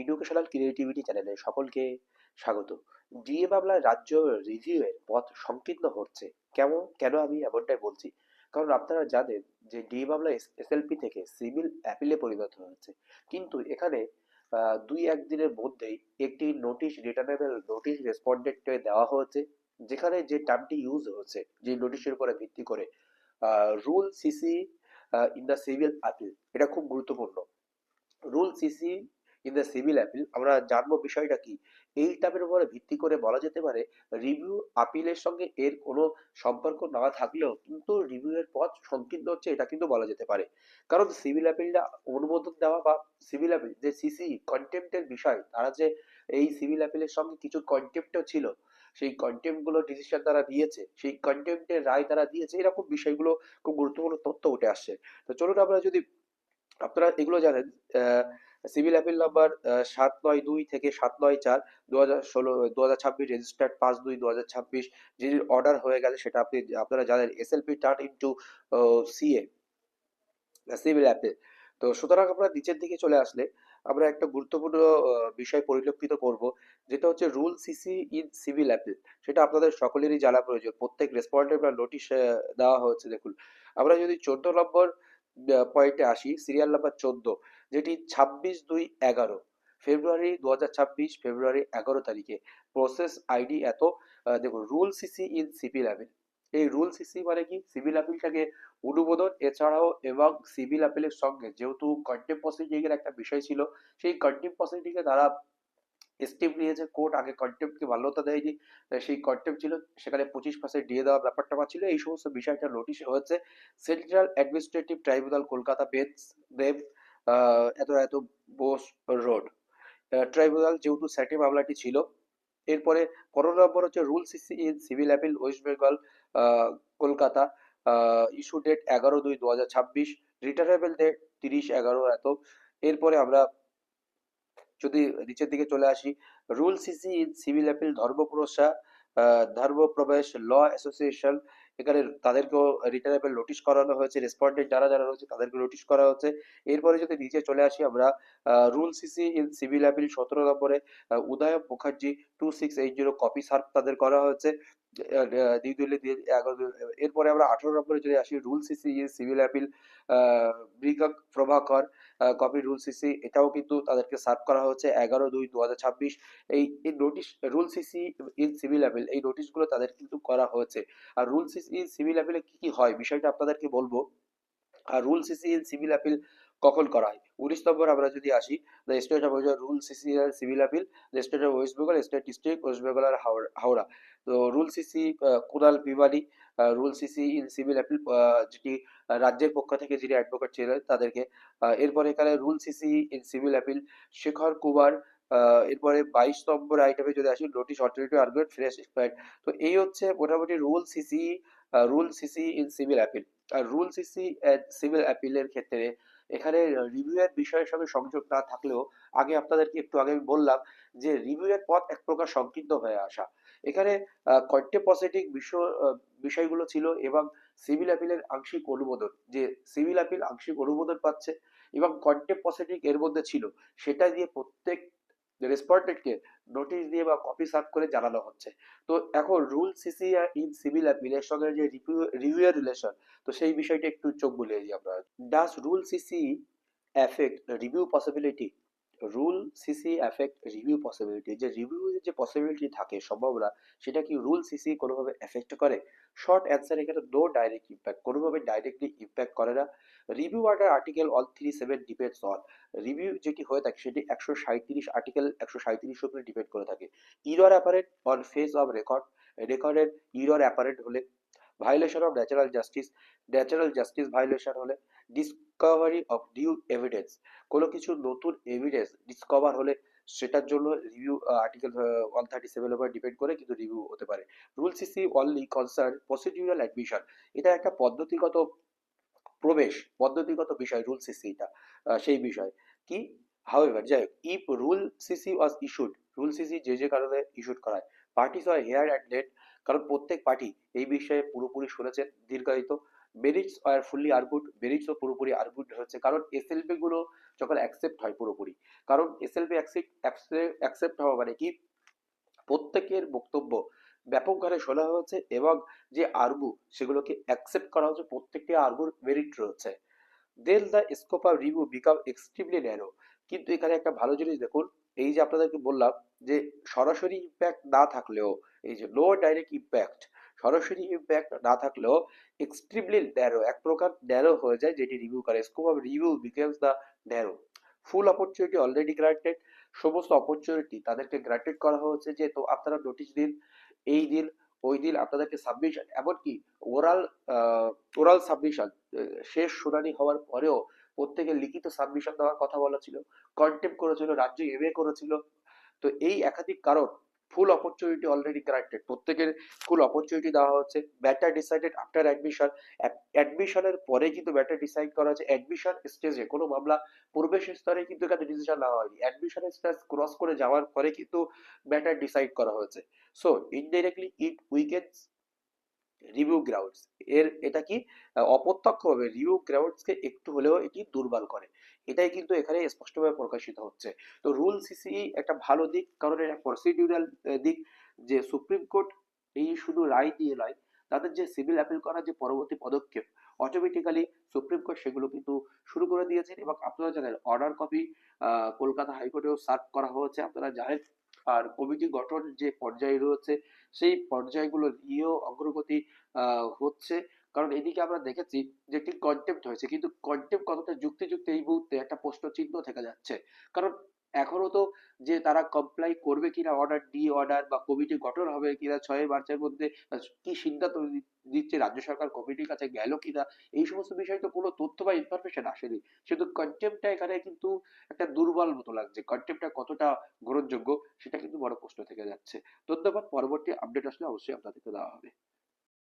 Educational creativity চ্যানেলে সকলকে স্বাগত। ডিএ বাংলার রাজ্য রিভিউয়ের পথ সংকীর্ণ হচ্ছে। কেমন, কেন আমি এমনটাই বলছি? কারণ আপনারা জানেন যে ডিএ বাংলা এসএলপি থেকে সিভিল অ্যাপিলে পরিণত হয়েছে। কিন্তু এখানে দুই একদিনের মধ্যেই একটি নোটিশ রিটার্নেবল নোটিশ রেসপন্ডেন্টকে দেওয়া হয়েছে, যেখানে যে টার্মটি ইউজ হয়েছে, যে নোটিশের উপরে ভিত্তি করে rule CC in the civil appeal এটা খুব গুরুত্বপূর্ণ। Rule CC in the civil appeal আমরা জানব বিষয়টা কি? এই টার্মের উপরে ভিত্তি করে বলা যেতে পারে রিভিউ আপিলের সঙ্গে এর কোনো সম্পর্ক না থাকলেও কিন্তু রিভিউ এর পথ সংকীর্ণ হচ্ছে, এটা কিন্তু বলা যেতে পারে। কারণ সিভিল অ্যাপিলটা অনুমোদন দেওয়া বা সিভিল অ্যাপিল যে সিসি কন্টেম্পটের বিষয়, তারা যে এই সিভিল অ্যাপিলের সঙ্গে কিছু কন্টেম্পটও ছিল, সেই কন্টেম্পগুলো ডিসিশন তারা দিয়েছে, সেই কন্টেম্পটের রায় তারা দিয়েছে, এরকম বিষয়গুলো খুব গুরুত্বপূর্ণ তথ্য উঠে আসছে। তো চলুন আমরা যদি আপনারা এগুলো জানেন সিভিল অ্যাপিল নাম্বার সাত নয় দুই থেকে সাত নয় চার দু হাজার ষোলো দু হাজার ছাব্বিশ রেজিস্টার্ড পাঁচ দুই দু হাজার ছাব্বিশ যিনি অর্ডার হয়ে গেছে সেটা আপনি, আপনারা জানেন SLP turn into CA civil appeal তো সুতরাং আমরা নিচের দিকে চলে আসলে আমরা একটা গুরুত্বপূর্ণ বিষয় পরিলক্ষিত করব, যেটা হচ্ছে rule CC in civil appeal সেটা আপনাদের সকলেরই জানা প্রয়োজন। প্রত্যেক রেসপন্ডেন্ট বা নোটিশ দেওয়া হয়েছে। দেখুন, আমরা যদি চোদ্দ নম্বর পয়েন্টে আসি সিরিয়াল নাম্বার চোদ্দ যেটি ছাব্বিশ দুই এগারো। ফেব্রুয়ারি দু ছাব্বিশ, ফেব্রুয়ারি এগারো তারিখে প্রসেস আইডি এত দেখুন rule CC in civil appeal এই রুল সিসি মানে কি? সিভিল অ্যাপিলটাকে অনুমোদন, এছাড়াও এবং সিভিল অ্যাপিলের সঙ্গে যেহেতু প্রসিডিং এর একটা বিষয় ছিল, সেই কন্টেম্প প্রসিডিং এ তারা স্টেপ নিয়েছে কোর্ট আগে কন্টেম্পকে মান্যতা দেয়নি সেই কন্টেম্প ছিল, সেখানে পঁচিশ পার্সেন্ট দিয়ে দেওয়ার ব্যাপারটা ছিল। এই সমস্ত বিষয়টা নোটিশ হয়েছে। Central administrative tribunal Kolkata bench Deb এত এত বোস রোড ট্রাইব্যুনাল যেহেতু স্যাটে মামলাটি ছিল, এরপরে পনেরো নম্বর হচ্ছে rule CC in civil appeal West Bengal Kolkata issue date এগারো দুই দু হাজার ছাব্বিশ রিটার্নেবল ডেট তিরিশ এগারো এত। এরপরে আমরা যদি নিচের দিকে চলে আসি rule CC in civil appeal ধর্ম প্রবেশ ল অ্যাসোসিয়েশন এখানে তাদেরকেও রিটার্নেবল নোটিশ করানো হয়েছে। রেসপন্ডেন্ট যারা যারা রয়েছে তাদেরকে নোটিশ করা হচ্ছে। এরপরে যদি নিচে চলে আসি আমরা rule CC in civil appeal সতেরো নম্বরে Uday Mukherjee two six eight zero copy serve তাদের করা হয়েছে। দিয়ে এগারো এরপরে আমরা আঠারো নম্বরে যদি আসি, রুল সিসি সিভিল অ্যাপিল মৃগক প্রভাকর কপি রুল সিসি, এটাও কিন্তু তাদেরকে সার্ভ করা হচ্ছে এগারো দুই দু হাজার ছাব্বিশ। এই এই notice, rule CC in civil appeal, এই নোটিশগুলো তাদের কিন্তু করা হয়েছে। আর রুল সিসি ইন সিভিল অ্যাপিলে কি কি হয়, বিষয়টা আপনাদেরকে বলব। আর rule CC in civil appeal কখন করা হয়? উনিশ নম্বর আমরা যদি আসি the state of rule CC civil appeal the state of West Bengal state district West Bengal আর হাওড়া তো rule CC Kunal পিবানি rule CC in civil appeal যেটি রাজ্যের পক্ষ থেকে যিনি অ্যাডভোকেট ছিলেন তাদেরকে এরপরে এখানে rule CC in civil appeal Shekhar Kumar এরপরে বাইশ নম্বর আইটেমে যদি আসি notice alternative argument fresh expired তো এই হচ্ছে মোটামুটি rule CC rule CC in civil appeal R rule CC civil অ্যাপিলের ক্ষেত্রে এখানে রিভিউয়ের বিষয়ের সঙ্গে সংযোগ না থাকলেও আগে আপনাদেরকে একটু আগে বললাম যে রিভিউয়ের পথ এক প্রকার সংকীর্ণ হয়ে আসা। এখানে কন্টেপসিটিক বিষয় বিষয়গুলো ছিল এবং সিভিল এর আংশিক অনুমোদন, যে সিভিল আপিল আংশিক অনুমোদন পাচ্ছে এবং কন্টেপসিটিক এর মধ্যে ছিল। সেটা দিয়ে প্রত্যেক রেসপন্ডেন্টকে নোটিশ দিয়ে বা কপি সার্ভ করে জানানো হচ্ছে। তো এখন রুল সিসি ইন সিভিল অ্যাপিলের সঙ্গে যে রিভিউ রিলেশন তো সেই বিষয়টা একটু চোখ বুলিয়ে দিই আমরা। Does rule CC affect review possibility rule CC affect review possibility যে রিভিউ যে পসিবিলিটি থাকে সম্ভাবনা, সেটা কি রুল সিসি কোনোভাবে এফেক্ট করে? শর্ট অ্যান্সার এখানে নো ডাইরেক্ট ইম্প্যাক্ট কোনোভাবে ডাইরেক্টলি ইম্প্যাক্ট করে না। Review under article all three seven depends on review যেটি হয়ে থাকে সেটি একশো সাঁত্রিশ আর্টিকেল একশো সাঁত্রিশের উপরে ডিপেন্ড করে থাকে। Error apparent on face of record রেকর্ডের ইরর অ্যাপারেন্ট হলে violation of natural justice natural justice violation হলে ডিসকভারি অফ নিউ এভিডেন্স কোনো কিছু নতুন এভিডেন্স ডিসকভার হলে সেটার জন্য review article one thirty seven উপর ডিপেন্ড করে কিন্তু রিভিউ হতে পারে। Rule CC only concern procedural admission এটা একটা পদ্ধতিগত প্রবেশ পদ্ধতিগত বিষয় রুল সিসি এটা আহ, সেই বিষয়। কি? হাউএভার যাই হোক if rule CC was issued rule CC যে যে কারণে ইস্যুড করায় parties are hear and let কারণ প্রত্যেক পার্টি এই বিষয়ে পুরোপুরি শুনেছেন দীর্ঘায়িত। মেরিটস আর ফুললি আর্গুড মেরিটসও পুরোপুরি আর্গুড হচ্ছে কারণ এসএলপি গুলো যখন অ্যাকসেপ্ট হয় পুরোপুরি। কারণ এসএলপি অ্যাকসেপ্ট হওয়া মানে কি? প্রত্যেকের বক্তব্য ব্যাপক হারে শোনা হয়েছে এবং যে আর্গু সেগুলোকে অ্যাকসেপ্ট করা হচ্ছে প্রত্যেকটি আর্গুর মেরিট রয়েছে। Then the scope of review become extremely narrow কিন্তু এখানে একটা ভালো জিনিস দেখুন, এই যে আপনাদেরকে বললাম যে সরাসরি ইম্প্যাক্ট না থাকলেও, এই যে লো ডাইরেক্ট ইম্প্যাক্ট সরাসরি ইম্প্যাক্ট না থাকলেও এক্সট্রিমলি ন্যারো এক প্রকার ন্যারো হয়ে যায় যেটি রিভিউ করে। Scope of review becomes the narrow full opportunity already granted সমস্ত অপরচুনিটি তাদেরকে গ্রান্টেড করা হয়েছে যে, তো আপনারা নোটিশ দিন, এই দিন, ওই দিন আপনাদেরকে সাবমিশন এমনকি ওরাল ওরাল সাবমিশন শেষ শুনানি হওয়ার পরেও প্রত্যেকের লিখিত সাবমিশন দেওয়ার কথা বলা ছিল কন্টেম্প করেছিল, রাজ্য এমএ করেছিল। তো এই একাধিক কারণ ফুল অপরচুনিটি অলরেডি গ্রান্টেড প্রত্যেকের ফুল অপরচুনিটি দেওয়া হচ্ছে। ব্যাটার ডিসাইডেড আফটার অ্যাডমিশন অ্যাডমিশনের পরে কিন্তু ব্যাটার ডিসাইড করা হচ্ছে। অ্যাডমিশন স্টেজে কোনো মামলা প্রবেশ স্তরে কিন্তু এখানে ডিসিশন নেওয়া হয়নি। অ্যাডমিশনের স্টেজ ক্রস করে যাওয়ার পরে কিন্তু ব্যাটার ডিসাইড করা হয়েছে। So indirectly it weakens review grounds এর, এটা কি অপ্রত্যক্ষভাবে রিভিউ গ্রাউন্ডসকে একটু হলেও এটি দুর্বল করে। এটাই কিন্তু এখানে স্পষ্টভাবে প্রকাশিত হচ্ছে। তো রুল সিসি একটা ভালো দিক, কারণ এটা প্রসিডিউরাল দিক যে সুপ্রিম কোর্ট এই শুধু রায় দিয়ে নয়, তাদের যে সিভিল অ্যাপিল করার যে পরবর্তী পদক্ষেপ অটোমেটিক্যালি সুপ্রিম কোর্ট সেগুলো কিন্তু শুরু করে দিয়েছেন এবং আপনারা জানেন অর্ডার কপি কলকাতা হাইকোর্টেও সার্ভ করা হয়েছে, আপনারা জানেন। আর কমিটি গঠন যে পর্যায়ে রয়েছে, সেই পর্যায়গুলো নিয়েও অগ্রগতি হচ্ছে। কারণ এদিকে আমরা দেখেছি যে একটি কন্টেম্প্ট হয়েছে। কিন্তু কন্টেম্প্ট কতটা যুক্তিযুক্ত এই মুহূর্তে একটা প্রশ্ন চিহ্ন থেকে যাচ্ছে। কারণ এখনও তো যে তারা কমপ্লাই করবে কিনা অর্ডার ডি অর্ডার বা কমিটি গঠন হবে কিনা, ছয় মার্চের মধ্যে কি সিদ্ধান্ত দিচ্ছে রাজ্য সরকার কমিটির কাছে গেল কিনা, এই সমস্ত বিষয়ে তো কোনো তথ্য বা ইনফরমেশন আসেনি। শুধু কন্টেম্পটা এখানে কিন্তু একটা দুর্বল মতো লাগছে। কন্টেম্পটা কতটা গ্রহণযোগ্য, সেটা কিন্তু বড় প্রশ্ন থেকে যাচ্ছে। ধন্যবাদ। পরবর্তী আপডেট আসলে অবশ্যই আপনাদেরকে দেওয়া হবে।